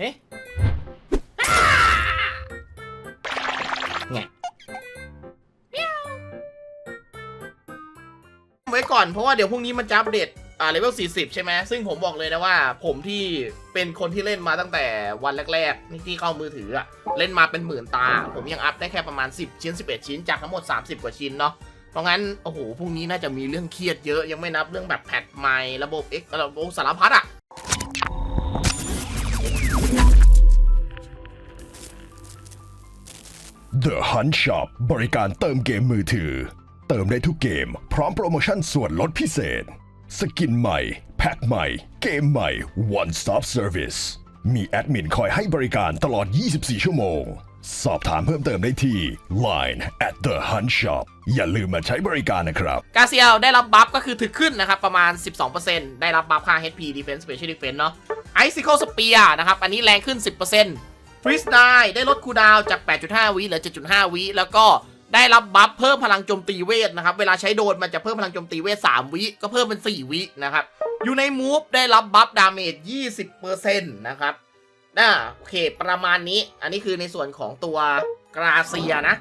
เฮ้ยไงไว้ก่อนเพราะว่าเดี๋ยวพรุ่งนี้มันจะอัปเดตอ่าเลเวล40 ใช่ไหมซึ่งผมบอกเลยนะว่า ผมที่เป็นคนที่เล่นมาตั้งแต่วันแรกๆที่เข้ามือถืออะเล่นมาเป็นหมื่นตา ผมยังอัพได้แค่ประมาณ 10 ชิ้น 11 ชิ้นจากทั้งหมด 30 กว่าชิ้นเนาะเพราะงั้น โอ้โหพรุ่งนี้น่าจะมีเรื่องเครียดเยอะยังไม่นับเรื่องแบบแพทใหม่ระบบ X ระบบสารพัดอะ The Hunt Shop บริการเติมเกมมือถือ เติมได้ทุกเกม พร้อมโปรโมชั่นส่วนลดพิเศษ สกินใหม่ แพ็คใหม่ เกมใหม่ One Stop Service มีแอดมินคอยให้บริการตลอด 24 ชั่วโมง สอบถามเพิ่มเติมได้ที่ Line at the Hunt Shop อย่าลืมมาใช้บริการนะครับ กาเซียลได้รับบัฟก็คือถึกขึ้นนะครับ ประมาณ 12%ได้รับบัฟค่า HP Defense Special Defense เนาะ Icicle Spear นะครับ อันนี้แรงขึ้น 10% Freeze Die ได้ลดคูดาวจาก 8.5 วิเหลือ 7.5 วิแล้วก็ได้รับบัฟเพิ่มพลังโจมตีเวทนะครับ เวลาใช้โดนมันจะเพิ่มพลังโจมตีเวท 3 วิก็เพิ่มเป็น 4 วินะครับ อยู่ในมูฟได้รับบัฟดาเมจ 20%นะครับน่าโอเค ประมาณนี้ อันนี้คือในส่วนของตัวกราเซียนะ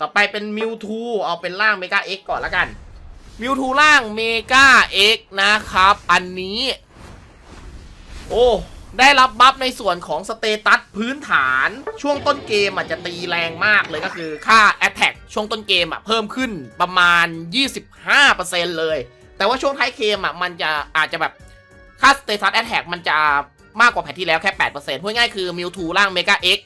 ต่อไปเป็นมิวทูเอาเป็นร่างเมกาเอ็กก่อนละกัน มิวทูร่างเมกาเอ็กนะครับ อันนี้ โอ้ ได้รับบัฟในส่วนของสเตตัสพื้นฐาน ช่วงต้นเกมอาจจะตีแรงมากเลยก็คือค่า Attack ช่วงต้นเกมอะเพิ่มขึ้นประมาณ 25%เลย แต่ว่าช่วงท้ายเกมอะมันจะอาจจะแบบค่าสเตตัส Attack มันจะมากกว่าแพทที่แล้วแค่ 8%พูดง่ายคือมิวทูร่างเมกาเอ็ก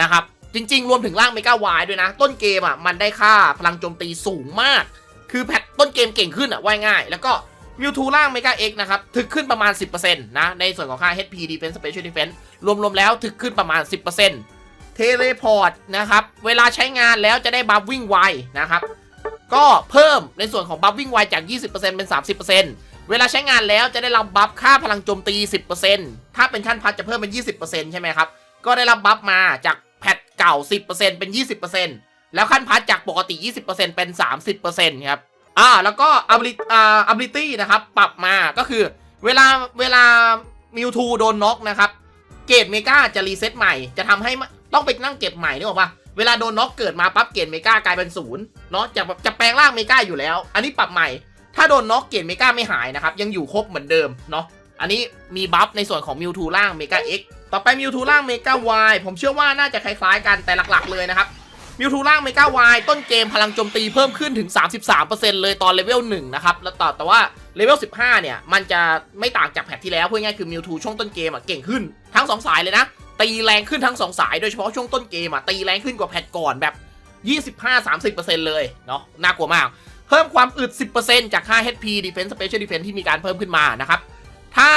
นะครับ จริง ๆ รวมถึงร่างเมกาวายด้วยนะ ต้นเกมอะมันได้ค่าพลังโจมตีสูงมาก คือแพทต้นเกมเก่งขึ้นอะว่ายง่าย แล้วก็ มิวทูร่างเมกาเอ็กนะครับ ถึกขึ้นประมาณ 10%นะ ในส่วนของค่า HP Defense Special Defense รวม ๆ แล้วถึกขึ้นประมาณ 10%เทเลพอร์ตนะครับ เวลาใช้งานแล้วจะได้บัฟวิ่งไวนะครับ ก็เพิ่มในส่วนของบัฟวิ่งไวจาก 20%เป็น 30%เวลาใช้งานแล้วจะได้รับบัฟค่าพลังโจมตี 10%ถ้าเป็นขั้นพัดจะเพิ่มเป็น 20%ใช่ไหมครับ ก็ได้รับบัฟมาจากแพทเก่า 10%เป็น 20%แล้วขั้นพัดจากปกติ 20%เป็น 30%ครับ อ่าแล้วก็ ability อ่า ability นะครับปรับมาก็คือเวลาเวลามิวทูโดนน็อกนะครับเกรดเมกาจะรีเซ็ตใหม่ จะทำให้ต้องไปนั่งเก็บใหม่นึกออกปะเวลาโดนน็อกเกิดมาปั๊บเกรดเมกากลายเป็นศูนย์เนาะจะจะแปลงร่างเมกาอยู่แล้ว อันนี้ปรับใหม่ ถ้าโดนน็อกเกรดเมกาไม่หายนะครับยังอยู่ครบเหมือนเดิมเนาะอันนี้มีบัฟในส่วนของมิวทูร่างเมกาเอ็กต่อไปมิวทูร่างเมกาวายผมเชื่อว่าน่าจะคล้ายๆกันแต่หลักๆเลยนะครับ มิวทูร่างเมกาวายต้นเกมพลังโจมตีเพิ่มขึ้นถึง 33%เลยตอนเลเวล1นะครับ แล้วต่อแต่ว่าเลเวล15 เนี่ย มันจะไม่ต่างจากแพทที่แล้วพูดง่ายคือมิวทูช่วงต้นเกมอะเก่งขึ้นทั้ง 2 สายเลยนะ ตีแรงขึ้นทั้ง 2 สายโดยเฉพาะช่วงต้นเกมอะตีแรงขึ้นกว่าแพทก่อนแบบ 25-30%เลยเนาะน่ากลัวมาก เพิ่มความอึด 10%จากค่า HP Defense Special Defense ที่มีการเพิ่มขึ้นมานะครับถ้า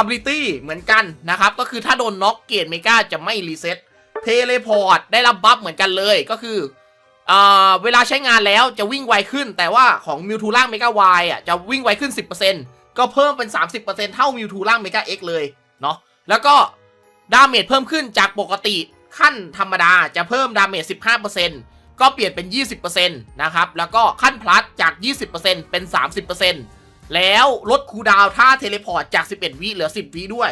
ability เหมือนกันนะครับก็คือถ้าโดนน็อกเกตเมกาจะไม่รีเซ็ต เทเลพอร์ตได้รับบัฟเหมือนกันเลยก็คือเอเวลาใช้งานแล้วจะวิ่งไวขึ้น แต่ว่าของมิวทูล่างเมกาวายอะจะวิ่งไวขึ้น 10%ก็เพิ่มเป็น 30%เท่ามิวทูล่างเมกาเอ็กเลยเนาะแล้วก็ดาเมจเพิ่มขึ้นจากปกติขั้นธรรมดาจะเพิ่มดาเมจ 15%ก็เปลี่ยนเป็น 20%นะครับแล้วก็ขั้นพลัสจาก 20%เป็น 30% แล้วลดคูดาวท่าเทเลพอร์ตจาก 11 วิเหลือ 10 วิด้วย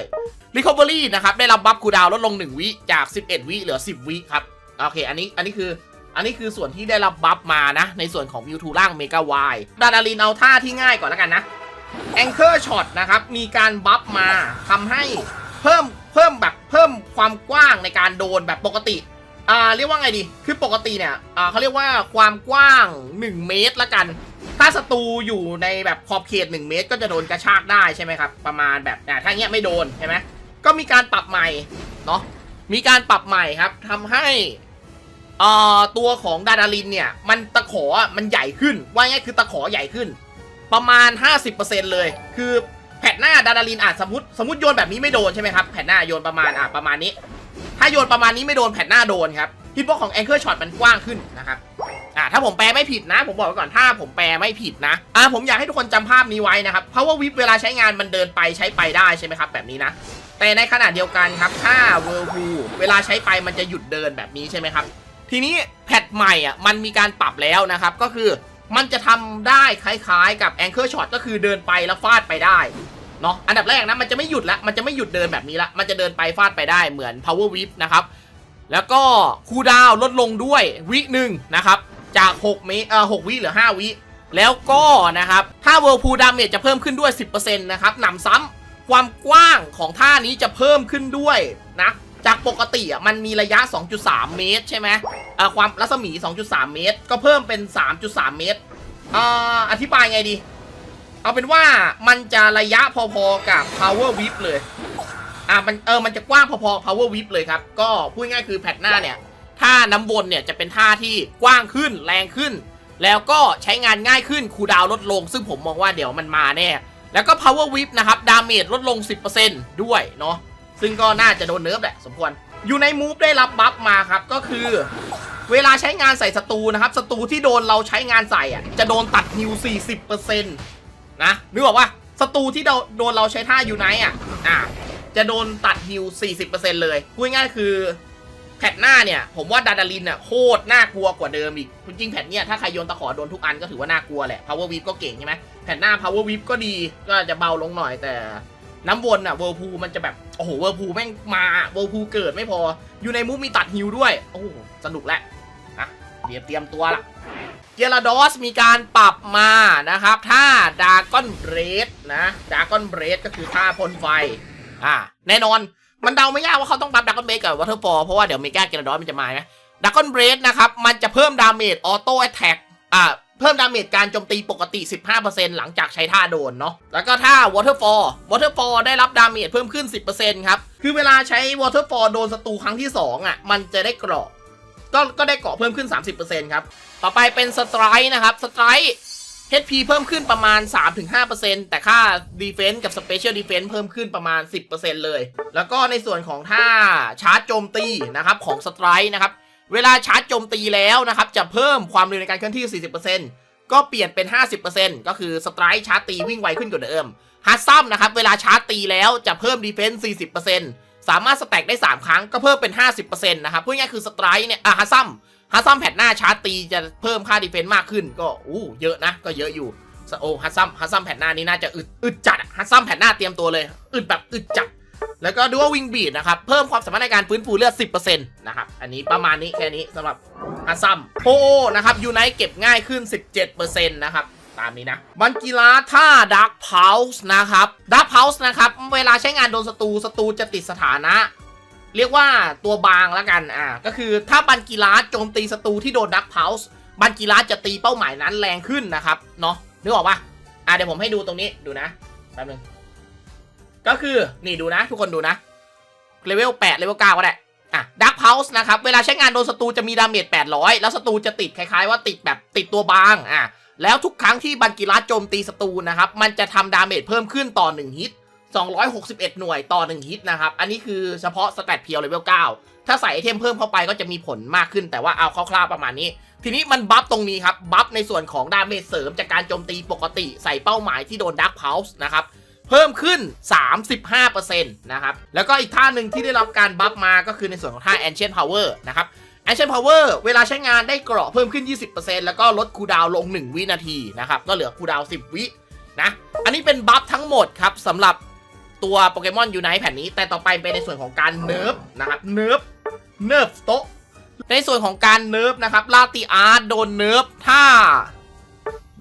Recovery นะครับ ได้รับบัฟคูดาวลดลง 1 วิจาก 11 วิเหลือ 10 วิครับ โอเค อันนี้ อันนี้คือ อันนี้คือส่วนที่ได้รับบัฟมานะ ในส่วนของมิวทูร่างเมกาวายดาดารินเอาท่าที่ง่ายก่อนแล้วกันนะ Anchor Shot นะครับ มีการบัฟมาทำให้เพิ่ม เพิ่มแบบ เพิ่มความกว้างในการโดนแบบปกติอ่าเรียกว่าไงดี คือปกติเนี่ยอ่าเขาเรียกว่าความกว้าง 1 เมตรละกัน ถ้าศัตรูอยู่ในแบบขอบเขต 1 เมตร ก็จะโดนกระชากได้ใช่ไหมครับ ประมาณแบบอ่าถ้าเงี้ยไม่โดนใช่ไหมก็มีการปรับใหม่เนาะมีการปรับใหม่ครับทำให้เอ่อตัวของดาดารินเนี่ย มันตะขอมันใหญ่ขึ้น ว่าง่ายคือตะขอใหญ่ขึ้น ประมาณ 50%เลย คือแผ่นหน้าดาดารินอาจสมมติสมมติโยนแบบนี้ไม่โดนใช่ไหมครับแผ่นหน้าโยนประมาณอะประมาณนี้ ถ้าโยนประมาณนี้ไม่โดนแผ่นหน้าโดนครับฮิตบ็อกของแองเกิลช็อตมันกว้างขึ้นนะครับ อ่าถ้าผมแปลไม่ผิดนะ ผมบอกไว้ก่อนถ้าผมแปลไม่ผิดนะอ่าผมอยากให้ทุกคนจำภาพนี้ไว้นะครับเพราะว่าวิปเวลาใช้งานมันเดินไปใช้ไปได้ใช่ไหมครับแบบนี้นะแต่ในขณะเดียวกันครับถ้าเวอร์พูเวลาใช้ไปมันจะหยุดเดินแบบนี้ใช่ไหมครับทีนี้แพทใหม่อะมันมีการปรับแล้วนะครับก็คือมันจะทำได้คล้ายๆ กับ Anchor Shot ก็คือเดินไปแล้วฟาดไปได้เนาะอันดับแรกนะมันจะไม่หยุดละมันจะไม่หยุดเดินแบบนี้ละมันจะเดินไปฟาดไปได้เหมือน power whip นะครับแล้วก็คูดาวลดลงด้วยวิหนึ่งนะครับ จาก 6 เมเอ่อ6วิเหลือ 5 วิ แล้วก็นะครับถ้า whirlpool damage จะเพิ่มขึ้นด้วย 10%นะครับหนำซ้ำความกว้างของท่านี้จะเพิ่มขึ้นด้วยนะจากปกติอะมันมีระยะ 2.3 เมตร ใช่ไหมเอ่อความรัศมี 2.3 เมตร ก็เพิ่มเป็น 3.3 เมตรเอ่ออธิบายไงดี เอาเป็นว่ามันจะระยะพอๆกับ power whip เลยอะมันเออมันจะกว้างพอๆ power whip เลยครับ ก็พูดง่ายคือแพทหน้าเนี่ย ท่าน้ำวนเนี่ยจะเป็นท่าที่กว้างขึ้นแรงขึ้น แล้วก็ใช้งานง่ายขึ้นคูดาวลดลง ซึ่งผมมองว่าเดี๋ยวมันมาแน่ แล้วก็ power whip นะครับ ดาเมจลดลง 10%ด้วยเนาะซึ่งก็น่าจะโดนเนิร์ฟแหละสมควร อยู่ในมูฟได้รับบัฟมาครับ ก็คือ เวลาใช้งานใส่ศัตรูนะครับศัตรูที่โดนเราใช้งานใส่อะจะโดนตัดฮิว40%นะนึกออกว่าศัตรูที่โดนเราใช้ท่ายูไนอะอะจะโดนตัดฮิว40%เลยพูดง่ายคือ พทหน้าเนี่ย ผมว่าดาดาลินน่ะโคตรน่ากลัวกว่าเดิมอีกจริงแพทเนี่ยถ้าใครโยนตะขอโดนทุกอันก็ถือว่าน่ากลัวแหละ power whip ก็เก่งใช่ไหมแพทหน้า power whip ก็ดีก็จะเบาลงหน่อยแต่น้ำวนอะเวอร์พูมันจะแบบ โอ้โหเวอร์พูแม่งมาเวอร์พูเกิดไม่พอ อยู่ในมูฟมีตัดฮิวด้วย โอ้โหสนุกแหละอะเดี๋ยวเตรียมตัวละเกลาดอสมีการปรับมานะครับท่าดากอนเบรดนะดากอนเบรดก็คือท่าพ่นไฟ อ่า แน่นอน มันเดาไม่ยากว่าเขาต้องปรับดากอนเบรดกับวอเตอร์ฟอลเพราะว่าเดี๋ยวเมกาเกลดอสมันจะมาไหมดากอนเบรดนะครับ มันจะเพิ่มดาเมจออโต้แอตแทกอ่าเพิ่มดาเมจการโจมตีปกติ 15%หลังจากใช้ท่าโดนเนาะ แล้วก็ท่า Waterfall Waterfall ได้รับดาเมจเพิ่มขึ้น 10%ครับ คือเวลาใช้ Waterfall โดนศัตรูครั้งที่ 2อะ มันจะได้เกราะ ก็ ก็ได้เกราะเพิ่มขึ้น 30%ครับ ต่อไปเป็นสไตร์นะครับ สไตร์ HP เพิ่มขึ้นประมาณ 3-5%แต่ค่า Defense กับ Special Defense เพิ่มขึ้นประมาณ 10%เลย แล้วก็ในส่วนของท่าชาร์จโจมตีนะครับของสไตร์นะครับ เวลาชาร์จโจมตีแล้วนะครับ จะเพิ่มความเร็วในการเคลื่อนที่ 40%ก็เปลี่ยนเป็น 50%ก็คือสไตร์ชาร์จตีวิ่งไวขึ้นกว่าเดิมฮัตซัมนะครับ เวลาชาร์จตีแล้วจะเพิ่ม Defense 40%สามารถสแต็กได้ 3 ครั้งก็เพิ่มเป็น 50%นะครับพูดง่ายคือสไตร์เนี่ยอะฮัตซัม ฮัตซัมแผ่นหน้าชาร์จตีจะเพิ่มค่า Defense มากขึ้น ก็อู้เยอะนะ ก็เยอะอยู่โอ้ฮัตซัมฮัตซัมแผ่นหน้านี้น่าจะอึดอึดจัดฮัตซัมแผ่นหน้าเตรียมตัวเลย อึดแบบอึดจัดแล้วก็ดูว่าวิงบีดนะครับ เพิ่มความสามารถในการฟื้นฟูเลือด 10%นะครับ อันนี้ประมาณนี้แค่นี้สำหรับอาซัมโฮนะครับยูไนเก็บง่ายขึ้น 17%นะครับ ตามนี้นะบันกีฬาท่าดักเพาส์นะครับดักเพาส์นะครับ เวลาใช้งานโดนศัตรูศัตรูจะติดสถานะ เรียกว่าตัวบางแล้วกันอ่าก็คือถ้าบันกีฬาโจมตีศัตรูที่โดนดักเพาส์บันกีฬาจะตีเป้าหมายนั้นแรงขึ้นนะครับเนาะนึกออกปะอ่าเดี๋ยวผมให้ดูตรงนี้ดูนะแป๊บนึงก็คือนี่ดูนะ ทุกคนดูนะเลเวล8เลเวล9ก็ได้อะดักเพาส์นะครับเวลาใช้งานโดนศัตรูจะมีดาเมจ800 แล้วศัตรูจะติดคล้ายๆ ว่าติดแบบติดตัวบางอะแล้วทุกครั้งที่บันกิรัสโจมตีศัตรูนะครับมันจะทำดาเมจเพิ่มขึ้นต่อ1ฮิต 261 หน่วยต่อ 1 ฮิตนะครับ อันนี้คือเฉพาะสแตทเพียวเลเวล9ถ้าใส่ไอเทมเพิ่มเข้าไปก็จะมีผลมากขึ้น แต่ว่าเอาคร่าวๆประมาณนี้ ทีนี้มันบัฟตรงนี้ครับ บัฟในส่วนของดาเมจเสริมจากการโจมตีปกติใส่เป้าหมายที่โดนดักเพาส์นะครับเพิ่มขึ้น 35%นะครับ แล้วก็อีกท่าหนึ่งที่ได้รับการบัฟมาก็คือในส่วนของท่า Ancient Power นะครับ Ancient Power เวลาใช้งานได้เกราะเพิ่มขึ้น 20%แล้วก็ลดคูดาวลง 1 วินาทีนะครับ ก็เหลือคูดาว 10 วินะ อันนี้เป็นบัฟทั้งหมดครับสำหรับ ตัวโปเกมอนอยู่ไนแผ่นนี้ แต่ต่อไปเป็นในส่วนของการเนิร์ฟนะครับเนิร์ฟเนิร์ฟโตะในส่วนของการเนิร์ฟนะครับลาติอาร์โดนเนิร์ฟท่า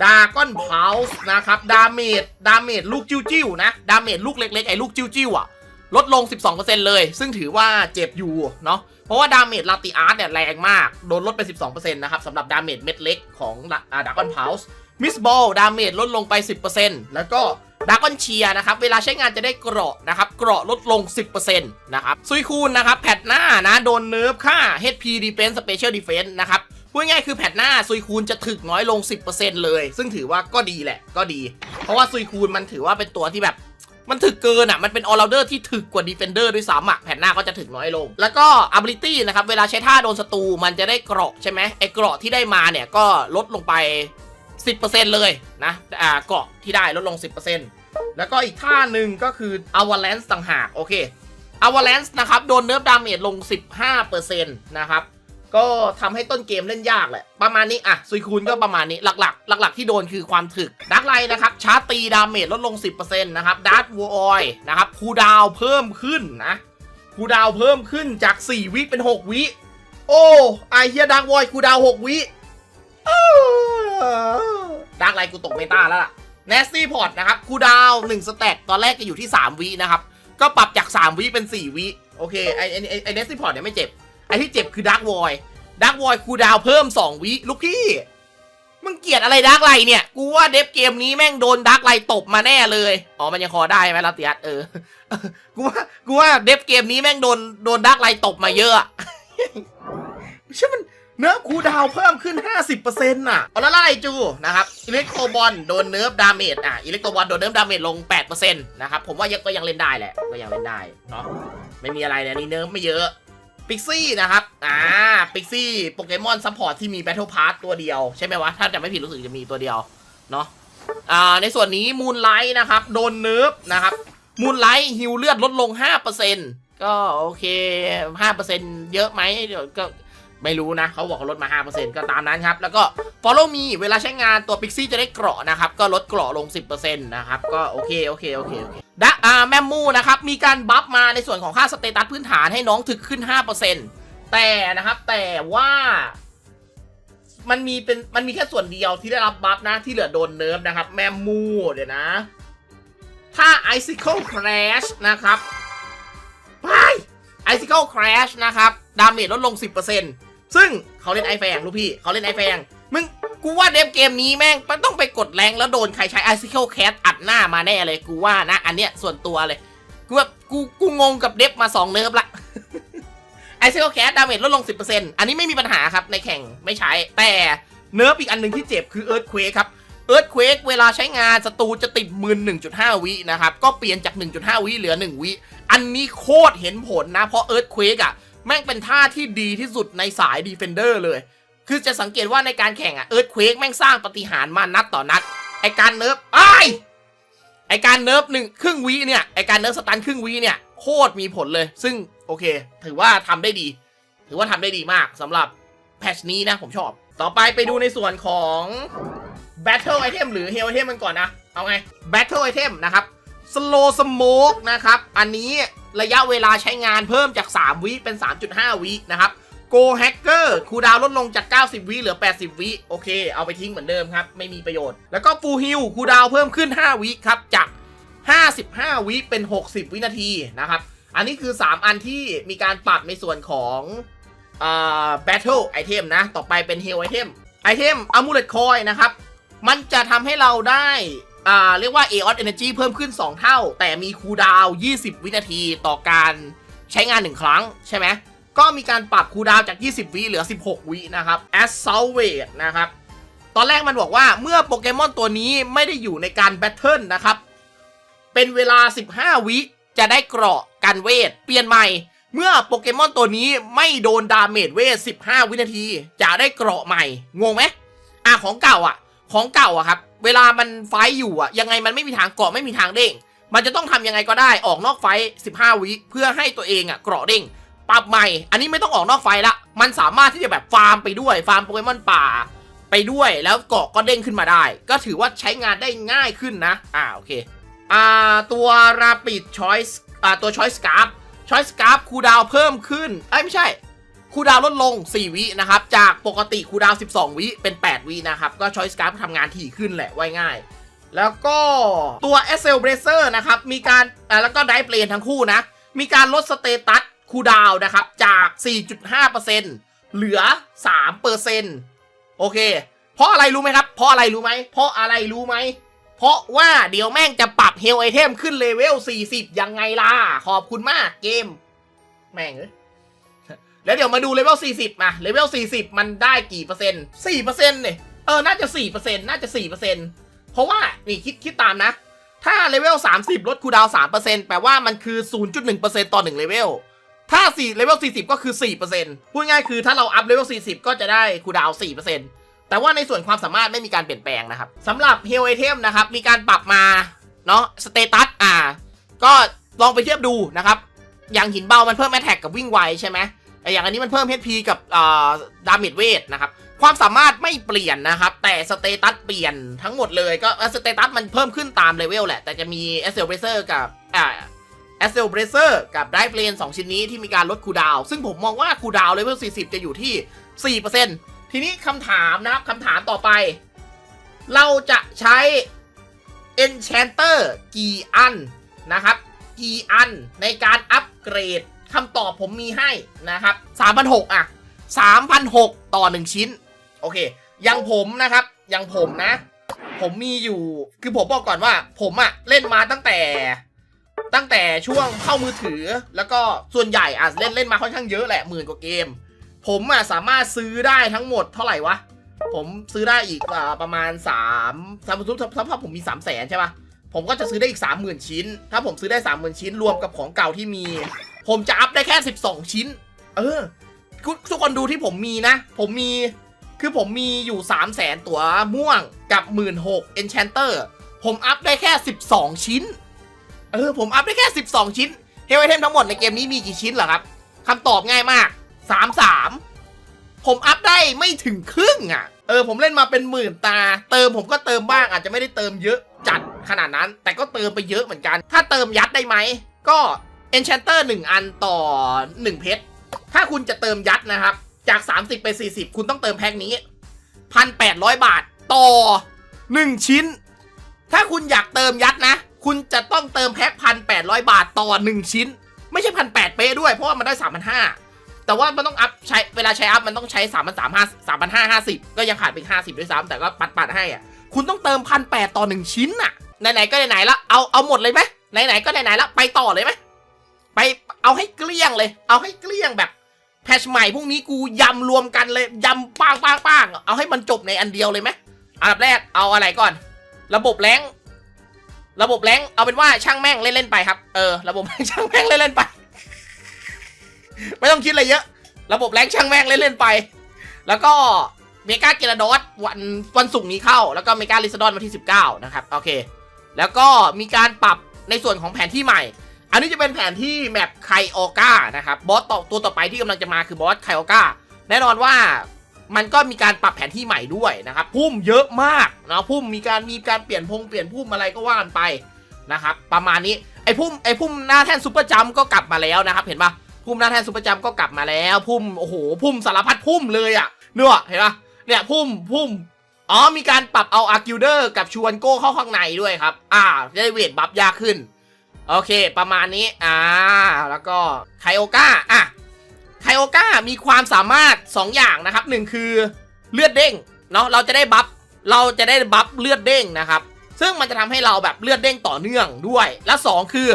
ดาก้อนเพาส์นะครับดาเมจดาเมจลูกจิ้วๆนะดาเมจลูกเล็กๆไอ้ลูกจิ้วๆอะลดลง 12%เลย ซึ่งถือว่าเจ็บอยู่เนาะ เพราะว่าดาเมจลาติอาร์ตเนี่ยแรงมาก โดนลดไป 12%นะครับสำหรับดาเมจเม็ดเล็กของดาก้อนเพาส์มิสบอลดาเมจลดลงไป 10%แล้วก็ ดาก้อนเชียนะครับเวลาใช้งานจะได้เกราะนะครับเกราะลดลง 10%นะครับซุยคูนนะครับแพทหน้านะโดนเนิร์ฟค่า HP Defense Special Defense นะครับพูดง่ายคือแพทหน้าซุยคูณจะถึกน้อยลง 10%เลย ซึ่งถือว่าก็ดีแหละก็ดี เพราะว่าซุยคูณมันถือว่าเป็นตัวที่แบบมันถึกเกินอะ มันเป็นออลราเดอร์ที่ถึกกว่าดีเฟนเดอร์ด้วยซ้ำอะ แผ่นหน้าก็จะถึกน้อยลง แล้วก็ ability นะครับ เวลาใช้ท่าโดนศัตรูมันจะได้เกราะใช่ไหมไอ้เกราะที่ได้มาเนี่ยก็ลดลงไป 10%เลยนะอ่าเกาะที่ได้ลดลง 10%แล้วก็อีกท่าหนึ่งก็คือ avalanche ต่างหากโอเค avalanche นะครับ โดนเนิร์ฟดาเมจลง 15%นะครับ ก็ทำให้ต้นเกมเล่นยากแหละ ประมาณนี้ อะ ซุยคูณก็ประมาณนี้ หลัก ๆ หลัก ๆ ที่โดนคือความถึกดักไลนะครับ ชาร์ตีดาเมจลดลง 10%นะครับดาร์ w วออยนะครับ คูดาวเพิ่มขึ้นนะ คูดาวเพิ่มขึ้นจาก 4 วิเป็น 6 วิ โอ้ ไอเฮียดักวอยคูดาว 6 วิ ดักไลกูตกเมตาแล้วล่ะ n นสตี้พอร์ตนะครับคูดาว1สแต็กตอนแรกจะอยู่ที่ 3 วินะครับ ก็ปรับจาก 3 วิเป็น 4 วิโอเค ไอไอไอเนสตี้พอร์ตเนี่ยไม่เจ็บ ไอที่เจ็บคือดักวอยดักวอยคูดาวเพิ่ม 2 วิลูกพี่ มึงเกลียดอะไรดักไลเนี่ย กูว่าเดฟเกมนี้แม่งโดนดักไลตบมาแน่เลย อ๋อ มันยังคอได้ไหมลาเตียสเออ กูว่ากูว่าเดฟเกมนี้แม่งโดนโดนดักไลตบมาเยอะอะใช่มัน เนื้อคูดาวเพิ่มขึ้น 50%น่ะเอาละไล่จูนะครับอิเล็กโทรบอลโดนเนิร์ฟดาเมจอะอิเล็กโทรบอลโดนเนิร์ฟดาเมจลง 8%นะครับผมว่ายังก็ยังเล่นได้แหละก็ยังเล่นได้เนาะไม่มีอะไรเลยนี่เนิร์ฟไม่เยอะปิกซี่นะครับอ่าปิกซี่โปเกมอนซัพพอร์ตที่มีแบทเทิลพาร์ตตัวเดียวใช่ไหมวะถ้าจะไม่ผิดรู้สึกจะมีตัวเดียวเนาะอ่าในส่วนนี้มูนไลท์นะครับโดนเนิร์ฟนะครับมูนไลท์ฮิวเลือดลดลง 5%ก็โอเค 5%เยอะไหมเดี๋ยวก็ ไม่รู้นะเขาบอกเขาลดมา 5%ก็ตามนั้นครับ แล้วก็ follow me เวลาใช้งานตัว Pixie จะได้เกราะนะครับ ก็ลดเกราะลง 10%นะครับ ก็โอเคโอเค โอเค โอเคดะอ่าแมมมูนะครับ มีการบัฟมาในส่วนของค่าสเตตัสพื้นฐานให้น้องถึกขึ้น 5%แต่นะครับ แต่ว่า มันมีเป็น มันมีแค่ส่วนเดียวที่ได้รับบัฟนะ ที่เหลือโดนเนิร์ฟนะครับ แมมมูเดี๋ยวนะ ถ้า Icicle Crash นะครับไป Icicle Crash นะครับ ดาเมจลดลง 10% ซึ่งเขาเล่นไอแฟงลูกพี่เขาเล่นไอแฟงมึงกูว่าเดฟเกมนี้แม่งมันต้องไปกดแรงแล้วโดนใครใช้ Icicle Crash อัดหน้ามาแน่เลยกูว่านะ อันเนี้ยส่วนตัวเลย กูแบบกูกูงงกับเดฟมา2เนิร์ฟละ Icicle Crash ดาเมจลดลง 10%อันนี้ไม่มีปัญหาครับในแข่งไม่ใช้ แต่เนิร์ฟอีกอันหนึ่งที่เจ็บคือ Earthquake ครับเอิร์ธเควกเวลาใช้งานศัตรูจะติดมืน1.5 วินะครับ ก็เปลี่ยนจาก 1.5 วิเหลือ 1 วิ อันนี้โคตรเห็นผลนะ เพราะเอิร์ธเควกอะ แม่งเป็นท่าที่ดีที่สุดในสายดีเฟนเดอร์เลย คือจะสังเกตว่าในการแข่งอะเอิร์ธเควกแม่งสร้างปฏิหารมานัดต่อนัด ไอการเนิร์ฟไอไอการเนิร์ฟหนึ่งครึ่งวิเนี่ย ไอการเนิร์ฟสตันครึ่งวิเนี่ยโคตรมีผลเลย ซึ่งโอเค ถือว่าทำได้ดี ถือว่าทำได้ดีมากสำหรับแพชนี้นะผมชอบ ต่อไปไปดูในส่วนของ Battle Item หรือ Heal Item มันก่อนนะ เอาไง Battle Item นะครับ Slow Smoke นะครับ อันนี้ ระยะเวลาใช้งานเพิ่มจาก 3 วิเป็น 3.5 วินะครับ Go Hacker คูดาวลดลงจาก 90 วิเหลือ 80 วิโอเค เอาไปทิ้งเหมือนเดิมครับ ไม่มีประโยชน์ แล้วก็ Full Heal คูดาวเพิ่มขึ้น 5 วิครับ จาก 55 วิเป็น 60 วินาทีนะครับ อันนี้คือ 3 อันที่มีการปรับในส่วนของอ่า Battle Item นะ ต่อไปเป็น Heal Item ไอเทม Amulet Coin นะครับ มันจะทำให้เราได้ อ่าเรียกว่า Aeon Energy เพิ่มขึ้น 2 เท่า แต่มีคูลดาวน์20 วินาทีต่อการใช้งาน 1 ครั้งใช่ไหมก็มีการปรับคูลดาวน์จาก 20 วิเหลือ 16 วินะครับ Assault Weight นะครับ ตอนแรกมันบอกว่าเมื่อโปเกมอนตัวนี้ไม่ได้อยู่ในการแบทเทิลนะครับ เป็นเวลา 15 วิจะได้เกราะกันเวท เปลี่ยนใหม่ เมื่อโปเกมอนตัวนี้ไม่โดนดาเมจเวท 15 วินาที จะได้เกราะใหม่ งงไหมอะของเก่าอะ ของเก่าอะครับ เวลามันไฟท์อยู่อะยังไงมันไม่มีทางเกราะไม่มีทางเด้ง มันจะต้องทำยังไงก็ได้ออกนอกไฟท์15 วิเพื่อให้ตัวเองอะเกราะเด้ง ปรับใหม่ อันนี้ไม่ต้องออกนอกไฟท์ละ มันสามารถที่จะแบบฟาร์มไปด้วยฟาร์มโปเกมอนป่า ไปด้วยแล้วเกาะก็เด้งขึ้นมาได้ ก็ถือว่าใช้งานได้ง่ายขึ้นนะ อ่าโอเค อ่าตัว Rapid Choice อ่าตัว Choice Scarf Choice Scarf คูลดาวน์เพิ่มขึ้นเอ้ยไม่ใช่ คูดาวลดลง 4 วินะครับ จากปกติคูดาว 12 วิเป็น 8 วินะครับ ก็ Choice Scarf ทำงานถี่ขึ้นแหละไว่ายง่าย แล้วก็ตัว s l Bracer นะครับ มีการแล้วก็ไดเ p ลนทั้งคู่นะ มีการลดสเตตัสคูดาวน์นะครับ จาก 4.5%เหลือ 3%โอเค เพราะอะไรรู้ไหมครับ เพราะอะไรรู้ไหม เพราะอะไรรู้ไหม เพราะว่าเดี๋ยวแม่งจะปรับเฮลไอเทมขึ้นเลเวล 40 ยังไงล่ะ ขอบคุณมากเกม แม่งเอ้ย แล้วเดี๋ยวมาดูเลเวล 40 มา เลเวล 40 มันได้กี่เปอร์เซ็นต์4เปอร์เซ็นต์เนี่ย เออ น่าจะ4เปอร์เซ็นต์น่าจะ4เปอร์เซ็นต์เพราะว่า นี่คิดคิดตามนะ ถ้าเลเวล 30 ลดคูดาว3เปอร์เซ็นต์แปลว่ามันคือ 0.1เปอร์เซ็นต์ต่อ 1 เลเวล ถ้า4เลเวล 40 ก็คือ4เปอร์เซ็นต์พูดง่ายคือถ้าเราอัพเลเวล 40 ก็จะได้คูดาว4เปอร์เซ็นต์แต่ว่าในส่วนความสามารถไม่มีการเปลี่ยนแปลงนะครับสำหรับ h e a l Item นะครับ มีการปรับมา เนาะสเตตัส อ่า ก็ลองไปเทียบดูนะครับ อย่างหินเบามันเพิ่มแอ t แทกกับวิ่งไวใช่ไหม ไอ้อย่างอันนี้มันเพิ่ม HP กับดาเมจเวทนะครับ ความสามารถไม่เปลี่ยนนะครับ แต่สเตตัสเปลี่ยนทั้งหมดเลยก็สเตตัสมันเพิ่มขึ้นตามเลเวลแหละ แต่จะมี a s เซลเบรเซอร์กับอ่า a s เซลเบรเซอร์กับไดฟ์เลนสองชิ้นนี้ที่มีการลดคูดาว ซึ่งผมมองว่าคูดาวเลเวล 40 จะอยู่ที่ 4%ทีนี้คำถามนะครับคำถามต่อไป เราจะใช้ Enchanter กี่อันนะครับ กี่อันในการอัปเกรด คำตอบผมมีให้นะครับ3,600อะ3,600ต่อ1ชิ้น โอเคอยังผมนะครับอยังผมนะ ผมมีอยู่ คือผมบอกก่อนว่า ผมอะเล่นมาตั้งแต่ ตั้งแต่ช่วงเข้ามือถือ แล้วก็ส่วนใหญ่อะเล่นเล่นมาค่อนข้างเยอะแหละหมื่นกว่าเกม ผมอะสามารถซื้อได้ทั้งหมดเท่าไหร่วะ ผมซื้อได้อีกอประมาณ3ามสามทุกถ้าผมมี3ามแสนใช่ปะผมก็จะซื้อได้อีก30,000ชิ้น ถ้าผมซื้อได้30,000ชิ้นรวมกับของเก่าที่มี ผมจะอัพได้แค่ 12 ชิ้น เออทุกคนดูที่ผมมีนะ ผมมีคือผมมีอยู่ 3 0 0แสนตัวม่วงกับ1 6 0 0 Enchanter ผมอัพได้แค่ 12 ชิ้น เออ ผมอัพได้แค่ 12 ชิ้นเฮลไอเทมทั้งหมดในเกมนี้มีกี่ชิ้นเหรอครับคำตอบง่ายมาก 33 ผมอัพได้ไม่ถึงครึ่งอะ เออ ผมเล่นมาเป็นหมื่นตา เติมผมก็เติมบ้างอาจจะไม่ได้เติมเยอะจัดขนาดนั้น แต่ก็เติมไปเยอะเหมือนกัน ถ้าเติมยัดได้ไหม ก็ Enchanter 1อันต่อ1เพชร ถ้าคุณจะเติมยัดนะครับ จาก 30 ไป 40 คุณต้องเติมแพ็คนี้ 1,800 บาทต่อ 1 ชิ้น ถ้าคุณอยากเติมยัดนะ คุณจะต้องเติมแพ็ค1,800 บาทต่อ 1 ชิ้น ไม่ใช่ 1,800 เป๊ด้วย เพราะว่ามันได้ 3,500 แต่ว่ามันต้องอัพใช้เวลาใช้อัพมันต้องใช้ 3 3 5 3 5 5 0 ก็ยังขาดไป 50 ด้วยซ้ำแต่ก็ปัดปัดๆให้อะคุณต้องเติมพันแต่อ 1 ชิ้นน่ะไหนๆก็ไหนๆละเอาเอาหมดเลยไหมไหนๆก็ไหนๆละไปต่อเลยไหม ไปเอาให้เกลี้ยงเลย เอาให้เกลี้ยงแบบแพชใหม่พรุ่งนี้กูยำรวมกันเลยยำป้างป้างป้างเอาให้มันจบในอันเดียวเลยไหมอันดับแรกเอาอะไรก่อน ระบบแรงระบบแรงเอาเป็นว่าช่างแม่งเล่นๆไปครับเออระบบช่างแม่งเล่นๆไป ไม่ต้องคิดอะไรเยอะ ระบบแรงช่างแม่งเล่นๆไป แล้วก็เมกาเกลาดอสวันวันศุกร์นี้เข้า แล้วก็เมกาลิซาดอนวันที่ 19 นะครับ โอเค แล้วก็มีการปรับในส่วนของแผนที่ใหม่ อันนี้จะเป็นแผนที่แมปไคโอกานะครับบอสต่อตัวต่อไปที่กำลังจะมาคือบอสไคโอกาแน่นอนว่ามันก็มีการปรับแผนที่ใหม่ด้วยนะครับพุ่มเยอะมากนะพุ่มมีการมีการเปลี่ยนพงเปลี่ยนพุ่มอะไรก็ว่ากันไปนะครับประมาณนี้ไอ้พุ่มไอ้พุ่มหน้าแท่นซูเปอร์จัมก็กลับมาแล้วนะครับเห็นปะพุ่มหน้าแท่นซูเปอร์จัมก็กลับมาแล้ว พุ่มโอ้โหพุ่มสารพัดพุ่มเลยอะเนื้อเห็นปะเนี่ยพุ่มพุ่มอ๋อมีการปรับเอาอาร์กิวเดอร์กับชวนโก้เข้าข้างในด้วยครับอ่าได้เวทบัฟยากขึ้น โอเค ประมาณนี้ อ่า แล้วก็ไคโอกาอะ ไคโอกามีความสามารถ 2 อย่างนะครับหนึ่งคือเลือดเด้ง เนาะ เราจะได้บัฟ เราจะได้บัฟเลือดเด้งนะครับ ซึ่งมันจะทำให้เราแบบเลือดเด้งต่อเนื่องด้วย และ 2 คือ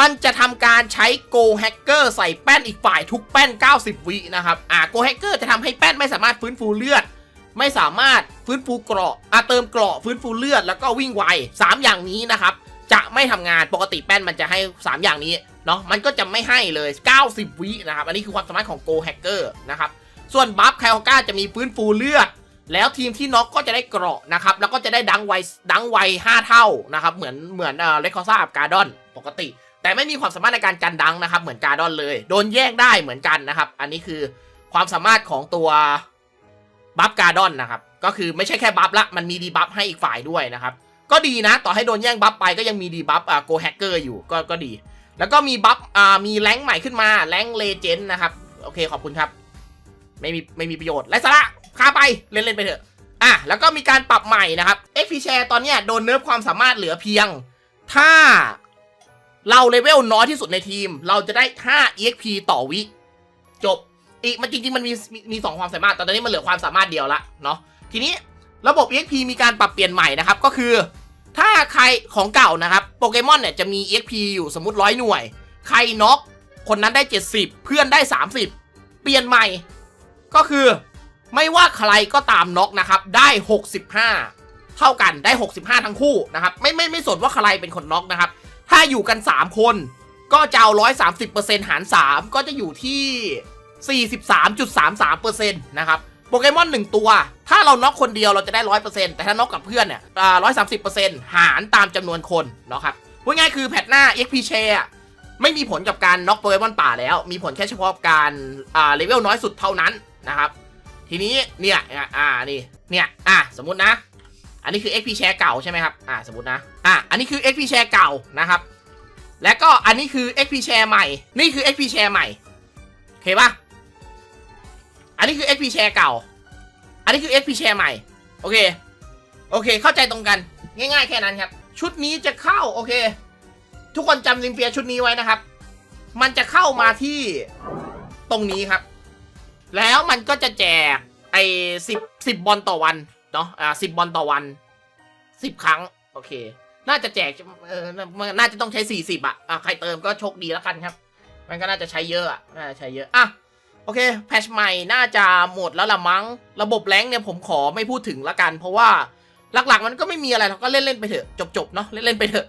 มันจะทำการใช้โกแฮกเกอร์ใส่แป้นอีกฝ่ายทุกแป้น 90 วินะครับ อ่าโกแฮกเกอร์จะทำให้แป้นไม่สามารถฟื้นฟูเลือด ไม่สามารถฟื้นฟูเกราะอะเติมเกราะฟื้นฟูเลือดแล้วก็วิ่งไว 3 อย่างนี้นะครับ จะไม่ทำงานปกติแป้นมันจะให้ 3 อย่างนี้เนาะมันก็จะไม่ให้เลย 90 วินะครับ อันนี้คือความสามารถของ Go Hacker นะครับ ส่วนบัฟไคโอก้าจะมีฟื้นฟูเลือด แล้วทีมที่น็อกก็จะได้เกราะนะครับ แล้วก็จะได้ดังไวดังไว5เท่านะครับ เหมือนเหมือนเอ่อเลคคอซ่ากับการดอนปกติ แต่ไม่มีความสามารถในการกันดังนะครับ เหมือนการดอนเลย โดนแยกได้เหมือนกันนะครับ อันนี้คือความสามารถของตัวบัฟการ์ดอนนะครับ ก็คือไม่ใช่แค่บัฟละ มันมีดีบัฟให้อีกฝ่ายด้วยนะครับ ก็ดีนะ ต่อให้โดนแย่งบัฟไปก็ยังมีดีบัฟอ่าโกแฮกเกอร์อยู่ก็ก็ดี แล้วก็มีบัฟอ่ามีแรงใหม่ขึ้นมาแรงเลเจนด์นะครับ โอเคขอบคุณครับ ไม่มีไม่มีประโยชน์ไรสาระพาไปเล่นเล่นไปเถอะอะแล้วก็มีการปรับใหม่นะครับ XP Share ตอนเนี้ยโดนเนิร์ฟความสามารถเหลือเพียง ถ้าเราเลเวลน้อยที่สุดในทีม เราจะได้ 5 EXP ต่อวิ จบ อีกมันจริงๆ มันมีมีมีสองความสามารถแต่ตอนนี้มันเหลือความสามารถเดียวละเนาะทีนี้ระบบ EXP มีการปรับเปลี่ยนใหม่นะครับ ก็คือ ถ้าใครของเก่านะครับโปเกมอนเนี่ยจะมี EXP อยู่สมมติร้อยหน่วย ใครน็อกคนนั้นได้ 70 เพื่อนได้ 30 เปลี่ยนใหม่ ก็คือไม่ว่าใครก็ตามน็อกนะครับ ได้ 65 เท่ากันได้ 65 ทั้งคู่นะครับไม่ไม่ไม่สนว่าใครเป็นคนน็อกนะครับ ถ้าอยู่กัน 3 คนก็จะเอา 130%หาร 3 ก็จะอยู่ที่ 43.33%นะครับ โปเกมอน1ตัว ถ้าเราน็อกคนเดียวเราจะได้100%แต่ถ้าน็อกกับเพื่อนเนี่ยร้อ่า130%หารตามจำนวนคนเนาะครับพูดง่ายๆคือแพทหน้า XP Share ไม่มีผลกับการน็อกโปเกมอนป่าแล้ว มีผลแค่เฉพาะการอ่าเลเวลน้อยสุดเท่านั้นนะครับ ทีนี้เนี่ยอ่านี่เนี่ยอะสมมตินะ อันนี้คือ XP share เก่าใช่ไหมครับอ่าสมมตินะอะอันนี้คือ XP share เก่านะครับ และก็อันนี้คือ XP share ใหม่ นี่คือ XP share ใหม่โอเคปะ อันนี้คือ XP share เก่า อันนี้คือ XP share ใหม่ โอเค โอเค เข้าใจตรงกัน ง่ายๆ แค่นั้นครับ ชุดนี้จะเข้า โอเค ทุกคนจำลิมเปียชุดนี้ไว้นะครับ มันจะเข้ามาที่ตรงนี้ครับ แล้วมันก็จะแจกไอ้สิบสิบบอลต่อวัน เนาะ อ่าสิบบอลต่อวันสิบครั้ง โอเค น่าจะแจก เออ น่าจะต้องใช้สี่สิบอะอะใครเติมก็โชคดีแล้วกันครับ มันก็น่าจะใช้เยอะอะน่าจะใช้เยอะ อะ โอเค แพชใหม่น่าจะหมดแล้วละมั้ง ระบบแรงเนี่ยผมขอไม่พูดถึงละกัน เพราะว่าหลักๆมันก็ไม่มีอะไรเราก็เล่นๆไปเถอะจบๆเนาะเล่นๆไปเถอะ